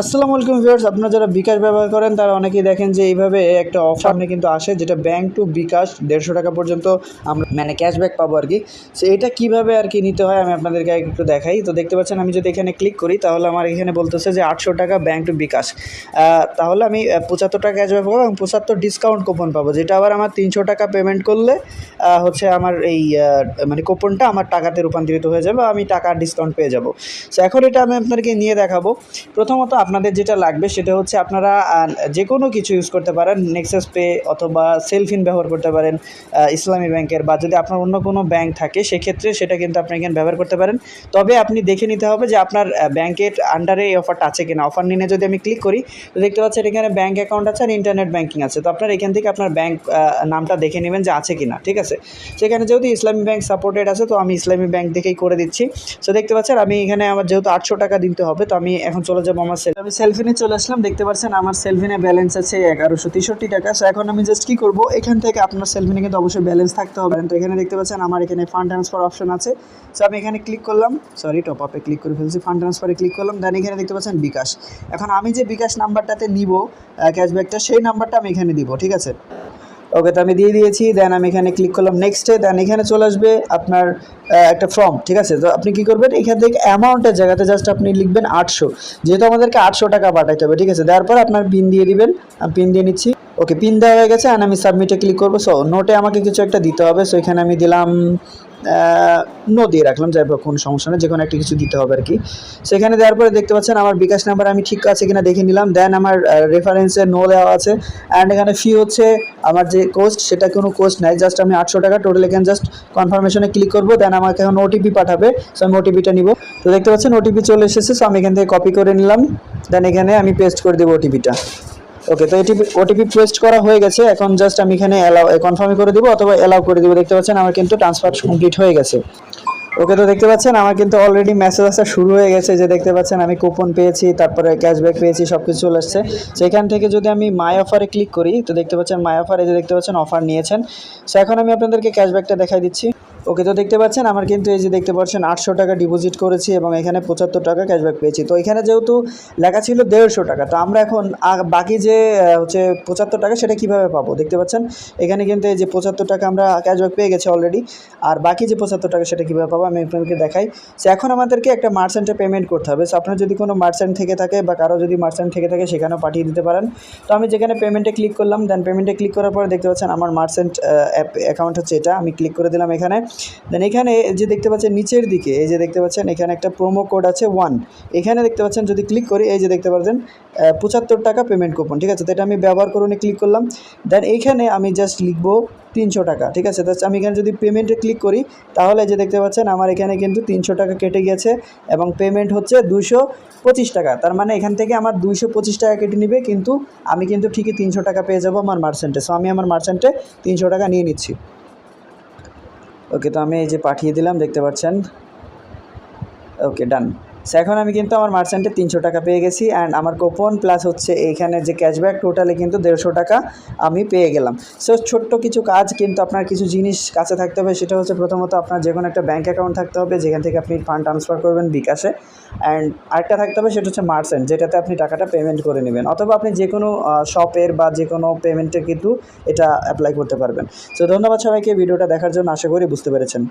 আসসালামু আলাইকুম ভিউয়ার্স, আপনারা যারা বিকাশ ব্যবহার করেন, তারা অনেকেই দেখেন যে এইভাবে একটা অফার সামনে কিন্তু আসে, যেটা ব্যাংক টু বিকাশ দেড়শো টাকা পর্যন্ত আমরা মানে ক্যাশব্যাক পাবো আর কি। সো এটা কীভাবে আর কি নিতে হয় আমি আপনাদেরকে একটু দেখাই। তো দেখতে পাচ্ছেন, আমি যদি এখানে ক্লিক করি, তাহলে আমার এখানে বলতেছে যে আটশো টাকা ব্যাংক টু বিকাশ। তাহলে আমি পঁচাত্তর টাকা ক্যাশব্যাক পাবো এবং পঁচাত্তর ডিসকাউন্ট কুপন পাবো, যেটা আবার আমার তিনশো টাকা পেমেন্ট করলে হচ্ছে আমার এই মানে কুপনটা আমার টাকাতে রূপান্তরিত হয়ে যাবে, আমি টাকা ডিসকাউন্ট পেয়ে যাব। সো এখন এটা আমি আপনাদেরকে নিয়ে দেখাবো। প্রথমত আপনাদের যেটা লাগবে সেটা হচ্ছে আপনারা যে কোনো কিছু ইউজ করতে পারেন নেক্সাস পে অথবা সেলফিন ব্যবহার করতে পারেন ইসলামী ব্যাংকের বা যদি আপনার অন্য কোনো ব্যাংক থাকে, সেক্ষেত্রে সেটা কিন্তু আপনি এখানে ব্যবহার করতে পারেন। তবে আপনি দেখে নিতে হবে যে আপনার ব্যাংকের আন্ডারে এই অফারটা আছে কিনা। অফার নিয়ে যদি আমি ক্লিক করি, তো দেখতে পাচ্ছেন এখানে ব্যাংক অ্যাকাউন্ট আছে আর ইন্টারনেট ব্যাংকিং আছে। তো আপনার এখান থেকে আপনার ব্যাংক নামটা দেখে নেবেন যে আছে কিনা, ঠিক আছে? সেখানে যেহেতু ইসলামী ব্যাংক সাপোর্টেড আছে, তো আমি ইসলামী ব্যাংক দেখেই করে দিচ্ছি। সো দেখতে পাচ্ছেন, আমি এখানে আমার যেহেতু আটশো টাকা দিতে হবে, তো আমি এখন চলে যাব আমার সেল সেলফি নিয়ে চলে আসলাম। দেখতে পাচ্ছেন আমার সেলফিনে ব্যালেন্স আছে এগারোশো তেষট্টি টাকা। সো এখন আমি জাস্ট কী করব? এখান থেকে আপনার সেলফি নিয়ে কিন্তু অবশ্যই ব্যালেন্স থাকতে হবে। তো এখানে দেখতে পাচ্ছেন আমার এখানে ফান্ড ট্রান্সফার অপশন আছে। সো আমি এখানে ক্লিক করলাম। সরি টপ আপে ক্লিক করে ফেলছি। ফান্ড ট্রান্সফারে ক্লিক করলাম। দেন এখানে দেখতে পাচ্ছেন বিকাশ। এখন আমি যে বিকাশ নাম্বারটাতে নিব ক্যাশব্যাকটা সেই নাম্বারটা আমি এখানে দিব। ঠিক আছে? ওকে তো আমি দিয়ে দিয়েছি দেন আমি এখানে ক্লিক করলাম নেক্সটে দেন এখানে চলে আসবে আপনার একটা ফর্ম ঠিক আছে? তো আপনি কী করবেন? এখান থেকে অ্যামাউন্টের জায়গাতে জাস্ট আপনি লিখবেন আটশো। যেহেতু আমাদেরকে আটশো টাকা পাঠাইতে হবে, ঠিক আছে? দেওয়ার পর আপনার পিন দিয়ে দিবেন, আমি পিন দিয়ে নিচ্ছি। ওকে পিন দেওয়া হয়ে গেছে আর আমি সাবমিটে ক্লিক করব। সো নোটে আমাকে কিছু একটা দিতে হবে। সো এখানে আমি দিলাম নো দিয়ে রাখলাম, যাই হোক, কোনো সমস্যা নেই যে কোনো একটা কিছু দিতে হবে আর কি। সেখানে দেওয়ার পরে দেখতে পাচ্ছেন আমার বিকাশ নাম্বার আমি ঠিক আছে কিনা দেখে নিলাম। দেন আমার রেফারেন্সে নো দেওয়া আছে। অ্যান্ড এখানে ফি হচ্ছে আমার যে কোস্ট সেটা কোনো কোস্ট নাই জাস্ট আমি আটশো টাকা টোটাল এখানে জাস্ট কনফার্মেশনে ক্লিক করব দেন আমাকে এখন ওটিপি পাঠাবে সো আমি ওটিপিটা নিব। তো দেখতে পাচ্ছেন ওটিপি চলে এসেছে সো আমি এখান থেকে কপি করে নিলাম। দেন এখানে আমি পেস্ট করে দেবো ওটিপিটা ওকে তো এটিপি ওটিপি পেস্ট করা হয়ে গেছে। এখন জাস্ট আমি এখানে অ্যালাউ কনফার্ম করে দিব অথবা অ্যালাউ করে দিব। দেখতে পাচ্ছেন আমার কিন্তু ট্রান্সফার কমপ্লিট হয়ে গেছে। ওকে তো দেখতে পাচ্ছেন আমার কিন্তু অলরেডি মেসেজ আসা শুরু হয়ে গেছে যে দেখতে পাচ্ছেন আমি কুপন পেয়েছি, তারপরে ক্যাশব্যাক পেয়েছি সব কিছু চলে আসছে। সেখান থেকে যদি আমি মাই অফারে ক্লিক করি, তো দেখতে পাচ্ছেন মাই অফারে যে দেখতে পাচ্ছেন অফার নিয়েছেন। সো এখন আমি আপনাদেরকে ক্যাশব্যাকটা দেখাই দিচ্ছি। ওকে তো দেখতে পাচ্ছেন, আমার কিন্তু এই যে দেখতে পাচ্ছেন, আটশো টাকা ডিপোজিট করেছি এবং এখানে পঁচাত্তর টাকা ক্যাশব্যাক পেয়েছি। তো এখানে যেহেতু লেখা ছিল দেড়শো টাকা, তো আমরা এখন বাকি যে হচ্ছে পঁচাত্তর টাকা সেটা কীভাবে পাবো? দেখতে পাচ্ছেন, এখানে কিন্তু এই যে পঁচাত্তর টাকা আমরা ক্যাশব্যাক পেয়ে গেছি অলরেডি আর বাকি যে পঁচাত্তর টাকা সেটা কীভাবে পাবো আমি আপনাদেরকে দেখাই। সো এখন আমাদেরকে একটা মার্চেন্টে পেমেন্ট করতে হবে। সো আপনার যদি কোনো মার্চেন্ট থেকে থাকে বা কারও যদি মার্চেন্ট থেকে থাকে সেখানেও পাঠিয়ে দিতে পারেন। তো আমি যেখানে পেমেন্টে ক্লিক করলাম দেন পেমেন্টে ক্লিক করার পরে দেখতে পাচ্ছেন আমার মার্চেন্ট অ্যাপ অ্যাকাউন্ট হচ্ছে এটা। আমি ক্লিক করে দিলাম এখানে। দেন এখানে যে দেখতে পাচ্ছেন নিচের দিকে, এই যে দেখতে পাচ্ছেন এখানে একটা প্রোমো কোড আছে ওয়ান এখানে দেখতে পাচ্ছেন যদি ক্লিক করি, এই যে দেখতে পাচ্ছেন পঁচাত্তর টাকা পেমেন্ট কুপন ঠিক আছে? তো এটা আমি ব্যবহার করুন ক্লিক করলাম। দেন এইখানে আমি জাস্ট লিখব তিনশো টাকা, ঠিক আছে? জাস্ট আমি এখানে যদি পেমেন্টে ক্লিক করি, তাহলে যে দেখতে পাচ্ছেন আমার এখানে কিন্তু তিনশো টাকা কেটে গেছে এবং পেমেন্ট হচ্ছে দুশো পঁচিশ টাকা। তার মানে এখান থেকে আমার দুইশো পঁচিশ টাকা কেটে নিবে, কিন্তু আমি কিন্তু ঠিকই তিনশো টাকা পেয়ে যাব আমার মার্চেন্টে সো আমি আমার মার্চেন্টে তিনশো টাকা নিয়ে নিচ্ছি। ওকে তো আমি এই যে পাঠিয়ে দিলাম দেখতে পাচ্ছেন? ওকে ডান সো এখন আমি কিন্তু আমার মার্চেন্টে তিনশো টাকা পেয়ে গেছি অ্যান্ড আমার কুপন প্লাস হচ্ছে এইখানে যে ক্যাশব্যাক টোটালে কিন্তু দেড়শো টাকা আমি পেয়ে গেলাম। সো ছোট্ট কিছু কাজ কিন্তু আপনার কিছু জিনিস কাছে থাকতে হবে, সেটা হচ্ছে প্রথমত আপনার যে কোনো একটা ব্যাঙ্ক অ্যাকাউন্ট থাকতে হবে, যেখান থেকে আপনি ফান্ড ট্রান্সফার করবেন বিকাশে। অ্যান্ড আরেকটা থাকতে হবে, সেটা হচ্ছে মার্চেন্ট যেটাতে আপনি টাকাটা পেমেন্ট করে নেবেন। অথবা আপনি যে কোনো শপের বা যে কোনো পেমেন্টের কিন্তু এটা অ্যাপ্লাই করতে পারবেন। সো ধন্যবাদ সবাইকে, ভিডিওটা দেখার জন্য আশা করি বুঝতে পেরেছেন।